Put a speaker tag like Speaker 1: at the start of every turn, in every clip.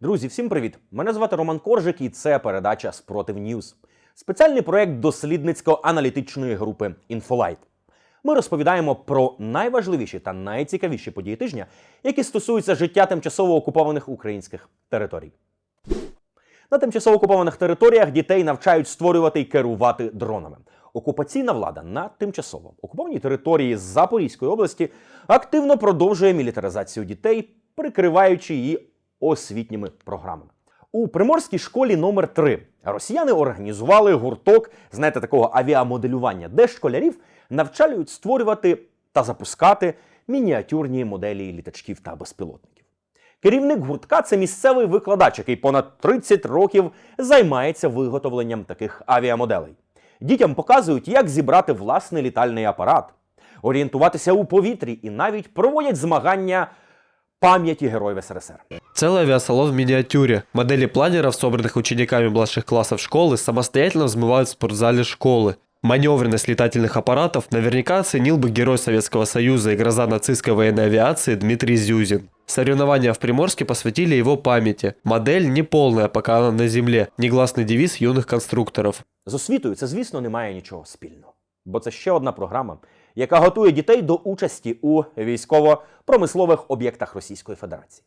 Speaker 1: Друзі, всім привіт! Мене звати Роман Коржик, і це передача Спротив Ньюз. Спеціальний проект дослідницько-аналітичної групи Інфолайт. Ми розповідаємо про найважливіші та найцікавіші події тижня, які стосуються життя тимчасово окупованих українських територій. На тимчасово окупованих територіях дітей навчають створювати і керувати дронами. Окупаційна влада на тимчасово окупованій території Запорізької області активно продовжує мілітаризацію дітей, прикриваючи її освітніми програмами. У приморській школі номер 3 росіяни організували гурток, знаєте, такого авіамоделювання, де школярів навчають створювати та запускати мініатюрні моделі літачків та безпілотників. Керівник гуртка це місцевий викладач, який понад 30 років займається виготовленням таких авіамоделей. Дітям показують, як зібрати власний літальний апарат, орієнтуватися у повітрі і навіть проводять змагання пам'яті героїв СРСР.
Speaker 2: Целый авиасалон в миниатюре. Модели планеров, собранных учениками младших классов школы, самостоятельно взмывают в спортзале школы. Маневренность летательных аппаратов наверняка оценил бы герой Советского Союза и гроза нацистской военной авиации Дмитрий Зюзин. Соревнования в Приморске посвятили его памяти. Модель не полная, пока она на земле. Негласный девиз юных конструкторов.
Speaker 1: З освітою це, звісно, не має нічого спільного, Бо це ще одна програма, яка готує дітей до участі у військово-промислових об'єктах Російської Федерації.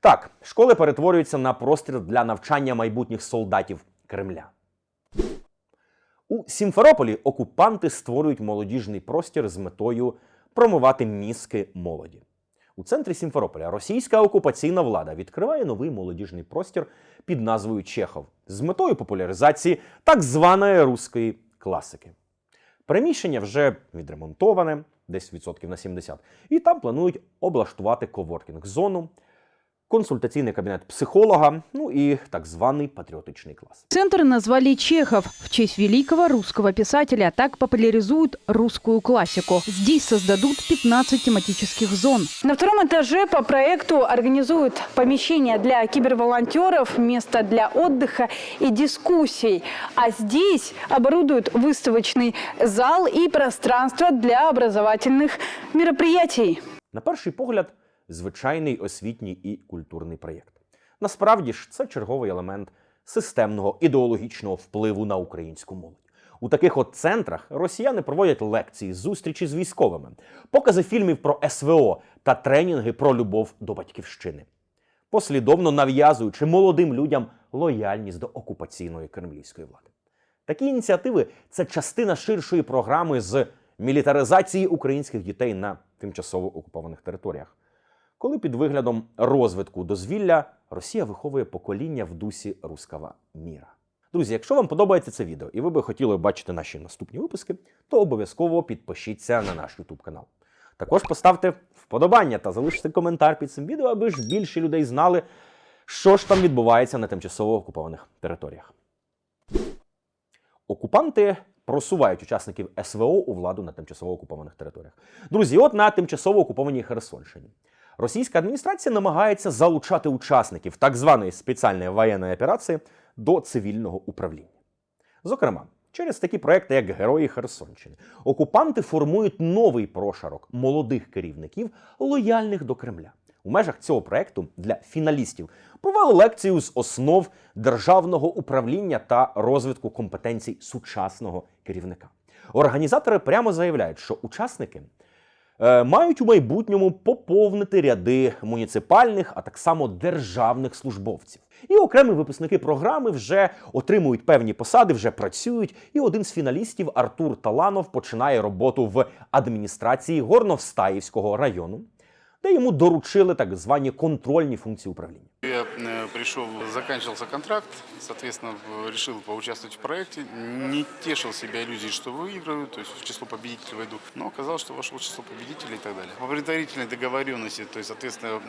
Speaker 1: Так, школи перетворюються на простір для навчання майбутніх солдатів Кремля. У Сімферополі окупанти створюють молодіжний простір з метою промивати мізки молоді. У центрі Сімферополя російська окупаційна влада відкриває новий молодіжний простір під назвою Чехов з метою популяризації так званої руської класики. Приміщення вже відремонтоване, десь відсотків на 70, і там планують облаштувати коворкінг-зону, консультаційний кабінет психолога, ну і так званий патріотичний клас.
Speaker 3: Центр назвали Чехов в честь великого русского писателя. Так популяризуют русскую классику. Здесь создадут 15 тематических зон.
Speaker 4: На втором этаже по проекту организуют помещение для киберволонтеров, место для отдыха и дискуссий. А здесь оборудуют выставочный зал и пространство для образовательных мероприятий.
Speaker 1: На перший погляд, звичайний освітній і культурний проєкт. Насправді ж, це черговий елемент системного ідеологічного впливу на українську молодь. У таких от центрах росіяни проводять лекції, зустрічі з військовими, покази фільмів про СВО та тренінги про любов до батьківщини, послідовно нав'язуючи молодим людям лояльність до окупаційної кремлівської влади. Такі ініціативи це частина ширшої програми з мілітаризації українських дітей на тимчасово окупованих територіях. Коли під виглядом розвитку дозвілля Росія виховує покоління в дусі руского міра. Друзі, якщо вам подобається це відео і ви би хотіли бачити наші наступні випуски, то обов'язково підпишіться на наш YouTube канал. Також поставте вподобання та залиште коментар під цим відео, аби ж більше людей знали, що ж там відбувається на тимчасово окупованих територіях. Окупанти просувають учасників СВО у владу на тимчасово окупованих територіях. Друзі, от на тимчасово окупованій Херсонщині. Російська адміністрація намагається залучати учасників так званої спеціальної воєнної операції до цивільного управління. Зокрема, через такі проекти, як Герої Херсонщини, окупанти формують новий прошарок молодих керівників, лояльних до Кремля. У межах цього проекту для фіналістів провели лекцію з основ державного управління та розвитку компетенцій сучасного керівника. Організатори прямо заявляють, що учасники мають у майбутньому поповнити ряди муніципальних, а так само державних службовців. І окремі випускники програми вже отримують певні посади, вже працюють. І один з фіналістів Артур Таланов починає роботу в адміністрації Горновстаївського району, де йому доручили так звані контрольні функції управління.
Speaker 5: Я э, пришел, заканчивался контракт, соответственно, в- решил поучаствовать в проекте. Не тешил себя иллюзией, что выиграю, то есть в число победителей войду. Но оказалось, что вошел в число победителей и так далее. По предварительной договоренности, то есть, соответственно,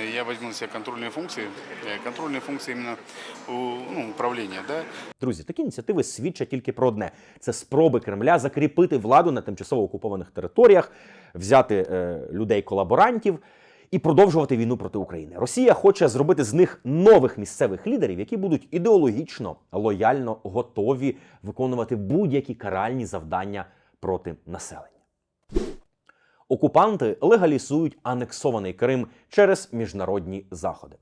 Speaker 5: э, я возьму на себя контрольные функции. Э, Контрольные функции именно у- ну, управления, да,
Speaker 1: Друзі, такі ініціативи свідчать тільки про одне: це спроби Кремля закріпити владу на тимчасово окупованих територіях, взяти е, людей колаборантів і продовжувати війну проти України. Росія хоче зробити з них нових місцевих лідерів, які будуть ідеологічно лояльно готові виконувати будь-які каральні завдання проти населення. Окупанти легалізують анексований Крим через міжнародні заходи.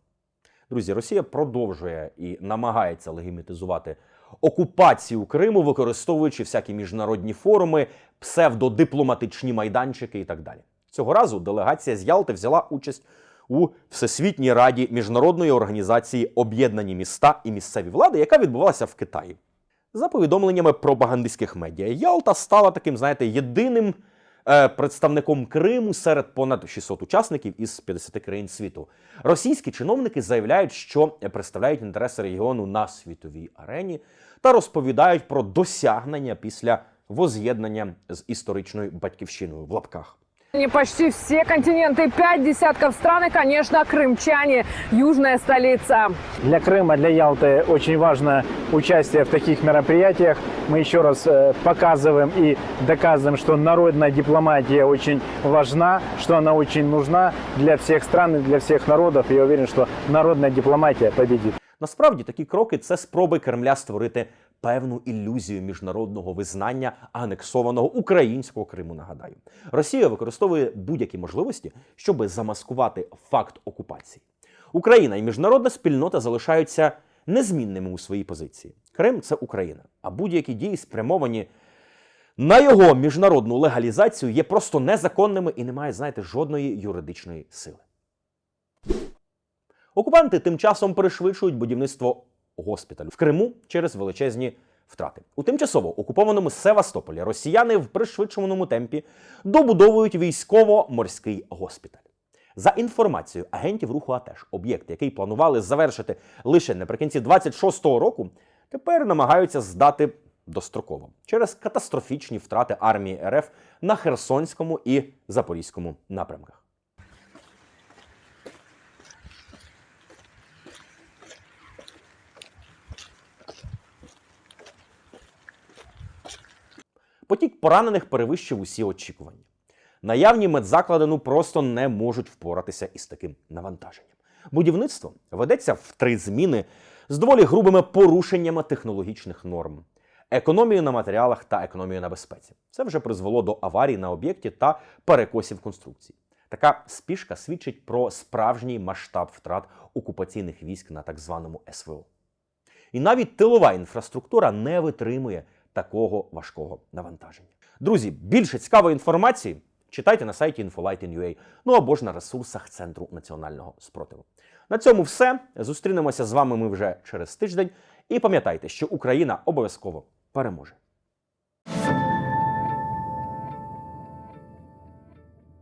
Speaker 1: Друзі, Росія продовжує і намагається легімітизувати окупацію Криму, використовуючи всякі міжнародні форуми, псевдодипломатичні майданчики і так далі. Цього разу делегація з Ялти взяла участь у Всесвітній раді міжнародної організації Об'єднані міста і місцеві влади, яка відбувалася в Китаї. За повідомленнями пропагандистських медіа, Ялта стала таким, знаєте, єдиним е, представником Криму серед понад 600 учасників із 50 країн світу. Російські чиновники заявляють, що представляють інтереси регіону на світовій арені та розповідають про досягнення після воз'єднання з історичною батьківщиною в лапках.
Speaker 6: Не почти все континенты, пять десятков стран и, конечно, крымчане, южная столица.
Speaker 7: Для Крыма, для Ялты очень важно участие в таких мероприятиях. Мы еще раз э, показываем и доказываем, что народная дипломатия очень важна, что она очень нужна для всех стран и для всех народов. И я уверен, что народная дипломатия победит.
Speaker 1: Насправді такі кроки це спроби Кремля створити певну ілюзію міжнародного визнання анексованого українського Криму. Нагадаю, Росія використовує будь-які можливості, щоб замаскувати факт окупації. Україна і міжнародна спільнота залишаються незмінними у своїй позиції. Крим це Україна, а будь-які дії спрямовані на його міжнародну легалізацію є просто незаконними і не мають, знаєте, жодної юридичної сили. Окупанти тим часом пришвидшують будівництво госпіталю в Криму через величезні втрати. У тимчасово окупованому Севастополі росіяни в пришвидшеному темпі добудовують військово-морський госпіталь. За інформацією агентів руху АТЕШ, об'єкт, який планували завершити лише наприкінці 26-го року, тепер намагаються здати достроково через катастрофічні втрати армії РФ на Херсонському і Запорізькому напрямках. Потік поранених перевищив усі очікування. Наявні медзаклади ну просто не можуть впоратися із таким навантаженням. Будівництво ведеться в три зміни з доволі грубими порушеннями технологічних норм, економією на матеріалах та економією на безпеці. Це вже призвело до аварій на об'єкті та перекосів конструкцій. Така спішка свідчить про справжній масштаб втрат окупаційних військ на так званому СВО. І навіть тилова інфраструктура не витримує такого важкого навантаження. Друзі, більше цікавої інформації читайте на сайті Infolight.in.ua, ну або ж на ресурсах Центру національного спротиву. На цьому все. Зустрінемося з вами ми вже через тиждень. І пам'ятайте, що Україна обов'язково переможе.